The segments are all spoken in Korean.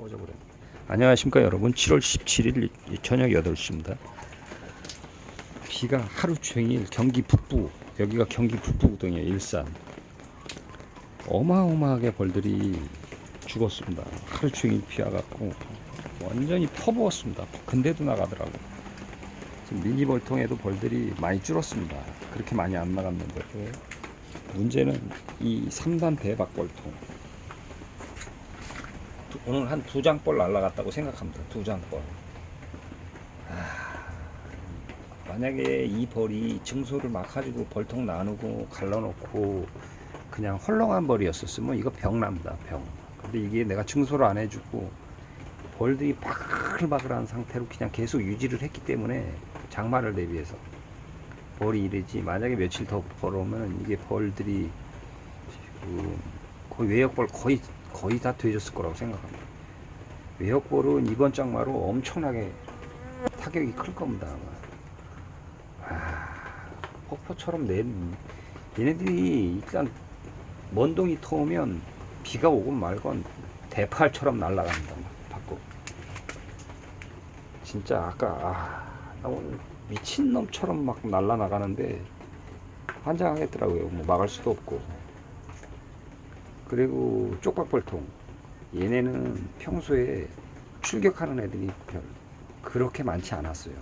꺼져버렸네. 안녕하십니까 여러분. 7월 17일 저녁 8시입니다. 비가 하루 종일 경기 북부 여기가 경기 북부구동이에요. 일산. 어마어마하게 벌들이 죽었습니다. 하루 종일 비 와갖고 완전히 퍼부었습니다. 근데도 나가더라고. 미니 벌통에도 벌들이 많이 줄었습니다. 그렇게 많이 안 나갔는데 문제는 이 3단 대박 벌통. 두- 오늘 한 두 장벌 날라갔다고 생각합니다. 두 장벌. 아, 만약에 이 벌이 증소를 막 가지고 벌통 나누고 갈라놓고 그냥 헐렁한 벌이었었으면 이거 병납니다. 병. 근데 이게 내가 증소를 안 해주고 벌들이 바글바글한 상태로 그냥 계속 유지를 했기 때문에 장마를 대비해서 벌이 이르지 만약에 며칠 더 벌어오면 이게 벌들이 지금 거의 외역벌 거의 거의 다 되졌을 거라고 생각합니다. 외역벌은 이번 장마로 엄청나게 타격이 클 겁니다. 아마. 아, 폭포처럼 낸 얘네들이 일단 먼동이 터오면 비가 오건 말건 대팔처럼 날아갑니다. 밖으로. 진짜 아까 아, 나 오늘 미친 놈처럼 막 날아나가는데 환장하겠더라고요. 뭐 막을 수도 없고. 그리고 쪽박벌통 얘네는 평소에 출격하는 애들이 별 그렇게 많지 않았어요.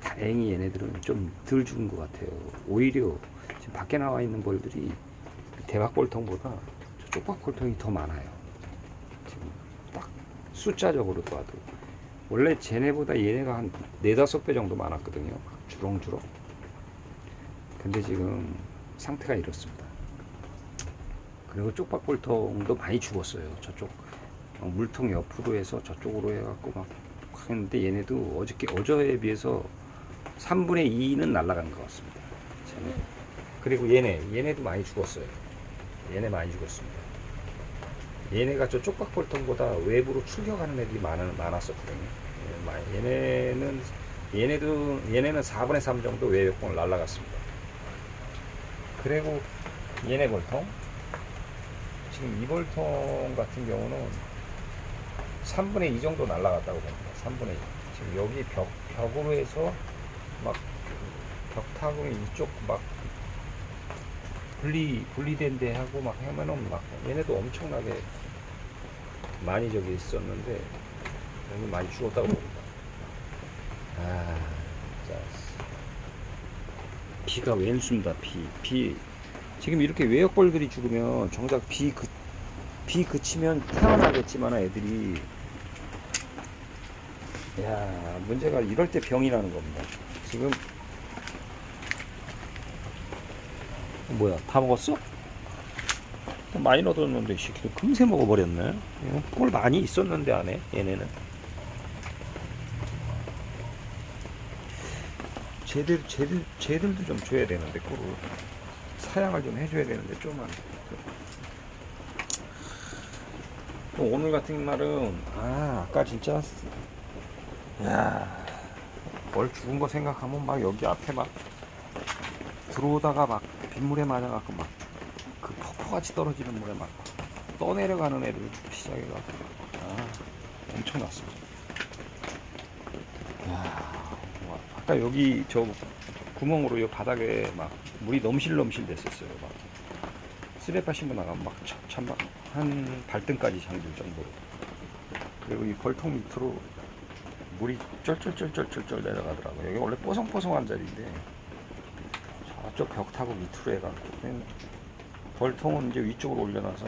다행히 얘네들은 좀 덜 죽은 것 같아요. 오히려 지금 밖에 나와 있는 벌들이 대박벌통보다 저 쪽박벌통이 더 많아요. 지금 딱 숫자적으로 봐도 원래 쟤네보다 얘네가 한 네다섯 배 정도 많았거든요. 막 주렁주렁. 근데 지금 상태가 이렇습니다. 그리고 쪽박골통도 많이 죽었어요. 저쪽 어, 물통 옆으로 해서 저쪽으로 해갖고 막 했는데 얘네도 어저께 어저에 비해서 3분의 2는 날아간 것 같습니다. 그리고 얘네 얘네도 많이 죽었어요. 얘네 많이 죽었습니다. 얘네가 저 쪽박골통보다 외부로 출격하는 애들이 많, 많았었거든요. 얘네는 얘네도 얘네는 4분의 3 정도 외벽공을 날아갔습니다. 그리고 얘네 볼통 지금 이 볼통 같은 경우는 3분의 2 정도 날아갔다고 봅니다. 3분의 2. 지금 여기 벽, 벽으로 해서 막 벽타공 이쪽 막 분리, 분리된 데 하고 막 하면은 막 얘네도 엄청나게 많이 저기 있었는데 여기 많이 죽었다고 봅니다. 아, 진짜. 비가 왼수입니다. 비, 비. 지금 이렇게 외역벌들이 죽으면 정작 비 그, 비 그치면 태어나겠지만 애들이 야 문제가 이럴 때 병이 나는 겁니다. 지금 뭐야 다 먹었어? 많이 넣어뒀는데 이 새끼들 금세 먹어버렸네. 이거 꿀 많이 있었는데 안에 얘네는. 쟤들 쟤들 쟤들도 좀 줘야 되는데 꿀을 사양을 좀 해줘야 되는데 좀만. 또 오늘 같은 날은 아 아까 진짜 야뭘 죽은 거 생각하면 막 여기 앞에 막 들어오다가 막 빗물에 맞아갖고 막그 폭포같이 떨어지는 물에 막 떠내려가는 애들 시작해갖고 아 엄청났습니다. 야 와, 아까 여기 저 구멍으로 이 바닥에 막 물이 넘실넘실 됐었어요. 막 쓰레빠 신고 나가면 막참한 발등까지 잠길 정도로 그리고 이 벌통 밑으로 물이 쩔쩔쩔쩔쩔 내려가더라고요. 여기 원래 뽀송뽀송한 자리인데 저쪽 벽 타고 밑으로 그냥 벌통은 이제 위쪽으로 올려놔서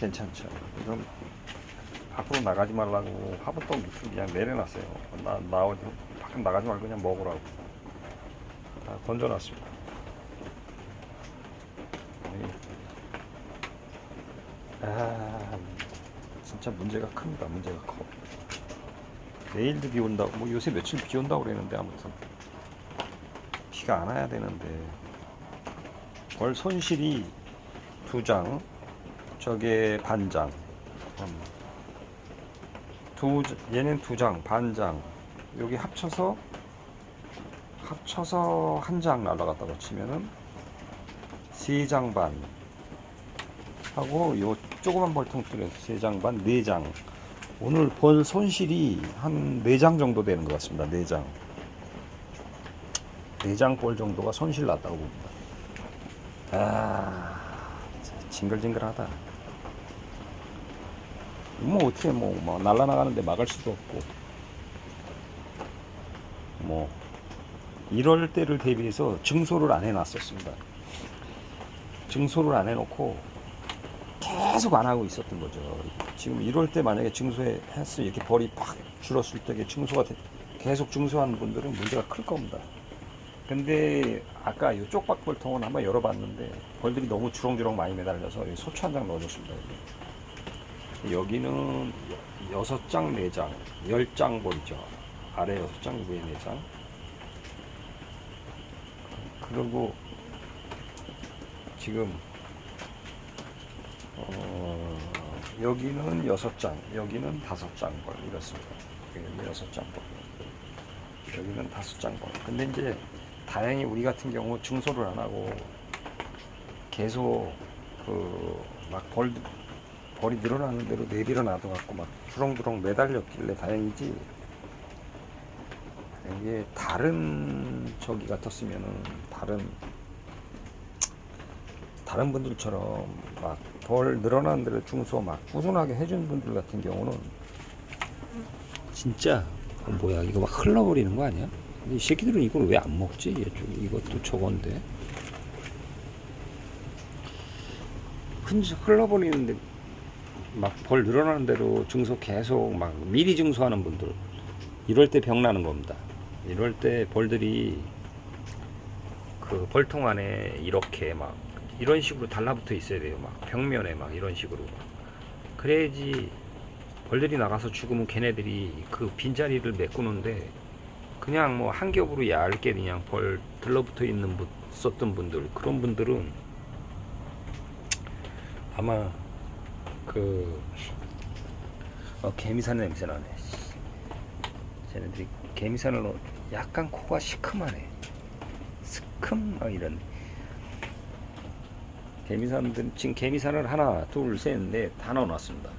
괜찮죠. 그럼 밖으로 나가지 말라고 화분통 밑으로 그냥 내려놨어요. 나 나오 밖에 나가지 말고 그냥 먹으라고 다 던져놨습니다. 네. 아 진짜 문제가 큽니다. 문제가 커. 내일도 비 온다고 뭐 요새 며칠 비 온다고 그랬는데 아무튼 비가 안 와야 되는데 벌 손실이 두 장, 저게 반장. 음. 두 얘는 두 장, 반 장. 여기 합쳐서 합쳐서 한 장 날라갔다고 치면은 세 장 반 하고 요 조그만 벌통들에서 세 장 반, 네 장. 오늘 벌 손실이 한 네 장 정도 되는 것 같습니다. 네 장. 네장 벌 정도가 손실 났다고 봅니다. 아, 징글징글하다. 뭐 어떻게 뭐, 뭐 날라나가는데 막을 수도 없고 뭐 이럴 때를 대비해서 증소를 안 해놨었습니다. 증소를 안 해놓고 계속 안 하고 있었던 거죠. 지금 이럴 때 만약에 증소했으면 이렇게 벌이 팍 줄었을 때 증소가 돼- 계속 증소하는 분들은 문제가 클 겁니다. 근데 아까 이 쪽박 벌통은 한번 열어봤는데 벌들이 너무 주렁주렁 많이 매달려서 여기 소추 한장 넣어줬습니다. 여기. 여기는 여섯 장, 네 장, 열 장 벌이죠. 아래 여섯 장, 위에 네 장. 그리고 지금 어, 여기는 여섯 장, 여기는 다섯 장벌 이렇습니다. 여기 여섯 장 벌, 여기는 다섯 장 벌. 근데 이제 다행히 우리 같은 경우 증소를 안 하고 계속 그막 벌 벌이 늘어나는 대로 내리러 놔둬갖고 막 주렁주렁 매달렸길래 다행이지. 이게 다른 저기 같았으면은 다른 다른 분들처럼 막 벌 늘어나는 대로 중소 막 꾸준하게 해준 분들 같은 경우는 진짜 어, 뭐야 이거 막 흘러버리는 거 아니야? 이 새끼들은 이걸 왜 안 먹지? 이것도 저건데 흔 흘러버리는데 막 벌 늘어나는 대로 증소 계속 막 미리 증소하는 분들 이럴 때 병 나는 겁니다. 이럴 때 벌들이 그 벌통 안에 이렇게 막 이런 식으로 달라붙어 있어야 돼요. 막 벽면에 막 이런 식으로. 그래야지 벌들이 나가서 죽으면 걔네들이 그 빈자리를 메꾸는데 그냥 뭐 한 겹으로 얇게 그냥 벌 들러붙어 있는 분, 썼던 분들 그런 분들은 아마 그 어, 개미산 냄새 나네. 씨. 쟤네들이 개미산을 넣- 약간 코가 시큼하네. 스큼 막 이런. 개미산들 지금 개미산을 하나, 둘, 셋, 넷다 넣어놨습니다.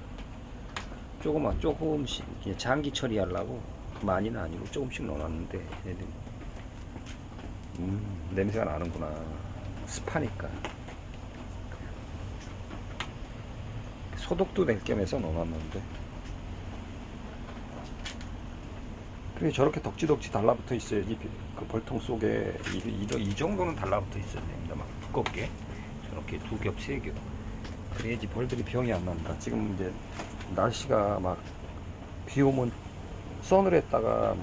조금만 조금씩 장기 처리하려고 많이는 아니고 조금씩 넣어놨는데 얘네들 음 냄새가 나는구나 습하니까 소독도 될 겸 해서 넣어놨는데 그래 저렇게 덕지덕지 달라붙어 있어야지 그 벌통 속에 이, 이, 이 정도는 달라붙어 있어야 됩니다 막 두껍게. 저렇게 두 겹 세 겹. 그래야지 벌들이 병이 안 난다. 지금 이제 날씨가 막 비 오면 서늘했다가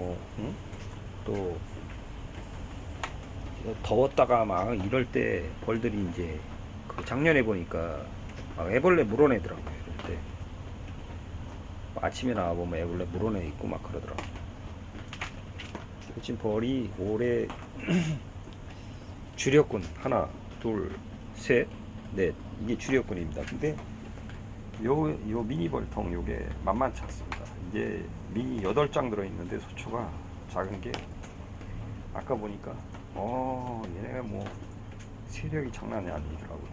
뭐또 더웠다가 막 이럴 때 벌들이 이제 그 작년에 보니까 막 애벌레 물어내더라고요. 이럴 때. 아침에 나와보면 애벌레 물어내 있고 막 그러더라고요 지금 벌이 올해 주력군 하나 둘 셋 넷 이게 주력군입니다 근데 요, 요 미니 벌통 요게 만만치 않습니다. 이제 미니 8장 들어있는데 소초가 작은 게 아까 보니까 어 얘네가 뭐 세력이 장난이 아니더라고요.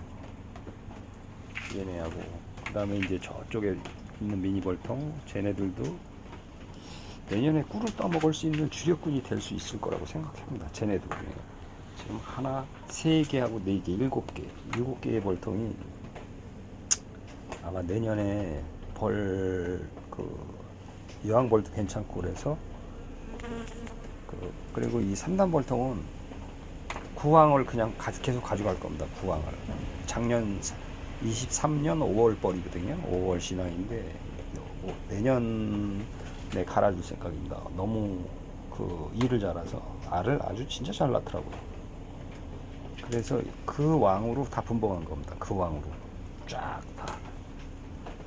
얘네하고 그 다음에 이제 저쪽에 있는 미니 벌통 쟤네들도 내년에 꿀을 떠먹을 수 있는 주력군이 될 수 있을 거라고 생각합니다. 쟤네도 지금 하나, 세 개하고 네 개, 일곱 개, 일곱 개의 벌통이 아마 내년에 벌 그 여왕벌도 괜찮고 그래서 그 그리고 이 3단 벌통은 구왕을 그냥 가, 계속 가져갈 겁니다. 구왕을 작년 23년 5월 벌이거든요. 5월 신앙인데 내년 에 갈아줄 생각입니다. 너무 그 일을 잘해서 알을 아주 진짜 잘 낳더라고요. 그래서 그 왕으로 다 분봉한 겁니다. 그 왕으로 쫙 다.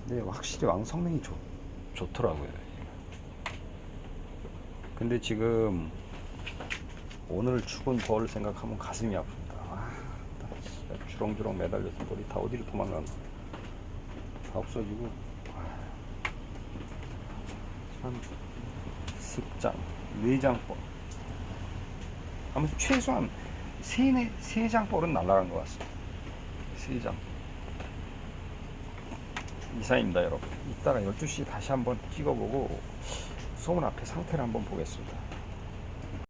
근데 확실히 왕 성능이 좋, 좋더라고요. 근데 지금 오늘 죽은 벌 생각하면 가슴이 아픕니다. 아, 주렁주렁 매달렸던 벌이 다 어디로 도망가나. 다 없어지고. 아, 참, 습장, 내장벌. 아무튼 최소한 세네, 세장 벌은 날아간 것 같습니다. 세 장. 이상입니다 여러분 이따가 12시 다시 한번 찍어보고 소문 앞에 상태를 한번 보겠습니다